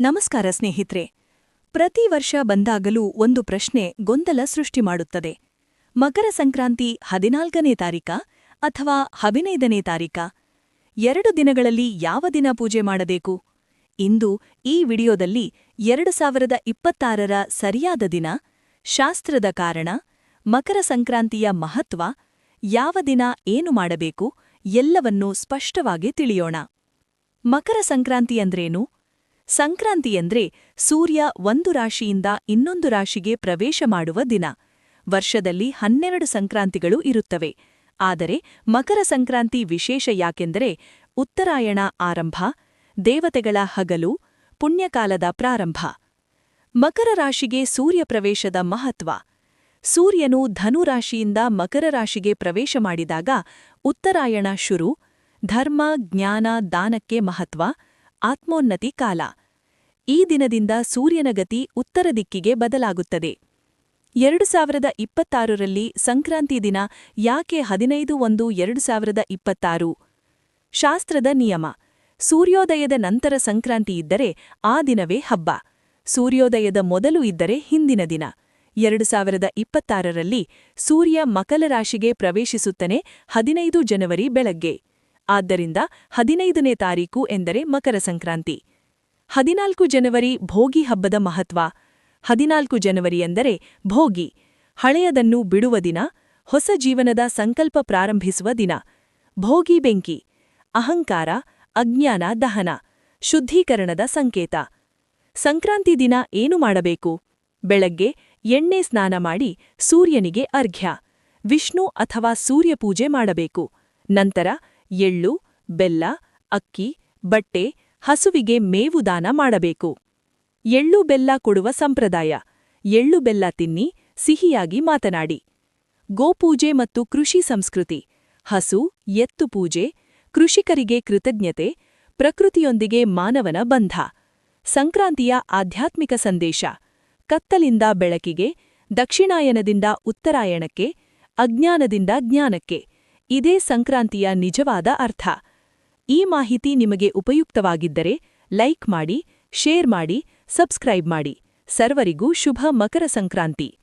ನಮಸ್ಕಾರ ಸ್ನೇಹಿತ್ರೆ. ಪ್ರತಿ ವರ್ಷ ಬಂದಾಗಲೂ ಒಂದು ಪ್ರಶ್ನೆ ಗೊಂದಲ ಸೃಷ್ಟಿ ಮಾಡುತ್ತದೆ. ಮಕರ ಸಂಕ್ರಾಂತಿ ಹದಿನಾಲ್ಕನೇ ತಾರೀಕ ಅಥವಾ ಹದಿನೈದನೇ ತಾರೀಕ? ಎರಡು ದಿನಗಳಲ್ಲಿ ಯಾವ ದಿನ ಪೂಜೆ ಮಾಡಬೇಕು? ಇಂದು ಈ ವಿಡಿಯೋದಲ್ಲಿ ಎರಡು ಸಾವಿರದ ಇಪ್ಪತ್ತಾರರ ಸರಿಯಾದ ದಿನ, ಶಾಸ್ತ್ರದ ಕಾರಣ, ಮಕರ ಸಂಕ್ರಾಂತಿಯ ಮಹತ್ವ, ಯಾವ ದಿನ ಏನು ಮಾಡಬೇಕು ಎಲ್ಲವನ್ನೂ ಸ್ಪಷ್ಟವಾಗಿ ತಿಳಿಯೋಣ. ಮಕರ ಸಂಕ್ರಾಂತಿಯಂದ್ರೇನು ಸಂಕ್ರಾಂತಿಯಂದ್ರೆ ಸೂರ್ಯ ಒಂದು ರಾಶಿಯಿಂದ ಇನ್ನೊಂದು ರಾಶಿಗೆ ಪ್ರವೇಶ ಮಾಡುವ ದಿನ. ವರ್ಷದಲ್ಲಿ ಹನ್ನೆರಡು ಸಂಕ್ರಾಂತಿಗಳು ಇರುತ್ತವೆ. ಆದರೆ ಮಕರ ಸಂಕ್ರಾಂತಿ ವಿಶೇಷ ಯಾಕೆಂದರೆ ಉತ್ತರಾಯಣ ಆರಂಭ, ದೇವತೆಗಳ ಹಗಲು, ಪುಣ್ಯಕಾಲದ ಪ್ರಾರಂಭ. ಮಕರ ರಾಶಿಗೆ ಸೂರ್ಯ ಪ್ರವೇಶದ ಮಹತ್ವ. ಸೂರ್ಯನು ಧನು ರಾಶಿಯಿಂದ ಮಕರ ರಾಶಿಗೆ ಪ್ರವೇಶ ಮಾಡಿದಾಗ ಉತ್ತರಾಯಣ ಶುರು, ಧರ್ಮ, ಜ್ಞಾನ, ದಾನಕ್ಕೆ ಮಹತ್ವ. ಆತ್ಮೋನ್ನತಿ ಕಾಲ. ಈ ದಿನದಿಂದ ಸೂರ್ಯನ ಗತಿ ಉತ್ತರ ದಿಕ್ಕಿಗೆ ಬದಲಾಗುತ್ತದೆ. ಎರಡು ಸಾವಿರದ ಇಪ್ಪತ್ತಾರರಲ್ಲಿ ಸಂಕ್ರಾಂತಿ ದಿನ ಯಾಕೆ ಹದಿನೈದು ಒಂದು ಎರಡು ಸಾವಿರದ ಇಪ್ಪತ್ತಾರು? ಶಾಸ್ತ್ರದ ನಿಯಮ. ಸೂರ್ಯೋದಯದ ನಂತರ ಸಂಕ್ರಾಂತಿ ಇದ್ದರೆ ಆ ದಿನವೇ ಹಬ್ಬ. ಸೂರ್ಯೋದಯದ ಮೊದಲು ಇದ್ದರೆ ಹಿಂದಿನ ದಿನ. ಎರಡು ಸಾವಿರದ ಇಪ್ಪತ್ತಾರರಲ್ಲಿ ಸೂರ್ಯ ಮಕಲರಾಶಿಗೆ ಪ್ರವೇಶಿಸುತ್ತನೆ ಹದಿನೈದು ಜನವರಿ ಬೆಳಗ್ಗೆ. ಆದ್ದರಿಂದ ಹದಿನೈದನೇ ತಾರೀಕು ಎಂದರೆ ಮಕರ ಸಂಕ್ರಾಂತಿ ಹದಿನಾಲ್ಕು ಜನವರಿ ಭೋಗಿ ಹಬ್ಬದ ಮಹತ್ವ. ಹದಿನಾಲ್ಕು ಜನವರಿ ಎಂದರೆ ಭೋಗಿ. ಹಳೆಯದನ್ನು ಬಿಡುವ ದಿನ, ಹೊಸ ಜೀವನದ ಸಂಕಲ್ಪ ಪ್ರಾರಂಭಿಸುವ ದಿನ. ಭೋಗಿ ಬೆಂಕಿ. ಅಹಂಕಾರ, ಅಜ್ಞಾನ, ದಹನ. ಶುದ್ಧೀಕರಣದ ಸಂಕೇತ. ಸಂಕ್ರಾಂತಿ ದಿನ ಏನು ಮಾಡಬೇಕು? ಬೆಳಗ್ಗೆ ಎಣ್ಣೆ ಸ್ನಾನ ಮಾಡಿ ಸೂರ್ಯನಿಗೆ ಅರ್ಘ್ಯ. ವಿಷ್ಣು ಅಥವಾ ಸೂರ್ಯಪೂಜೆ ಮಾಡಬೇಕು. ನಂತರ ಎಳ್ಳು, ಬೆಲ್ಲ, ಅಕ್ಕಿ, ಬಟ್ಟೆ, ಹಸುವಿಗೆ ಮೇವು ದಾನ ಮಾಡಬೇಕು. ಎಳ್ಳು ಬೆಲ್ಲ ಕೊಡುವ ಸಂಪ್ರದಾಯ. ಎಳ್ಳು ಬೆಲ್ಲ ತಿನ್ನಿ, ಸಿಹಿಯಾಗಿ ಮಾತನಾಡಿ. ಗೋಪೂಜೆ ಮತ್ತು ಕೃಷಿ ಸಂಸ್ಕೃತಿ. ಹಸು, ಎತ್ತು ಪೂಜೆ, ಕೃಷಿಕರಿಗೆ ಕೃತಜ್ಞತೆ, ಪ್ರಕೃತಿಯೊಂದಿಗೆ ಮಾನವನ ಬಂಧ. ಸಂಕ್ರಾಂತಿಯ ಆಧ್ಯಾತ್ಮಿಕ ಸಂದೇಶ. ಕತ್ತಲಿಂದ ಬೆಳಕಿಗೆ, ದಕ್ಷಿಣಾಯನದಿಂದ ಉತ್ತರಾಯಣಕ್ಕೆ, ಅಜ್ಞಾನದಿಂದ ಜ್ಞಾನಕ್ಕೆ. ಇದೇ ಸಂಕ್ರಾಂತಿಯ ನಿಜವಾದ ಅರ್ಥ. ಈ ಮಾಹಿತಿ ನಿಮಗೆ ಉಪಯುಕ್ತವಾಗಿದ್ದರೆ ಲೈಕ್ ಮಾಡಿ, ಶೇರ್ ಮಾಡಿ, ಸಬ್ಸ್ಕ್ರೈಬ್ ಮಾಡಿ. ಸರ್ವರಿಗೂ ಶುಭ ಮಕರ ಸಂಕ್ರಾಂತಿ.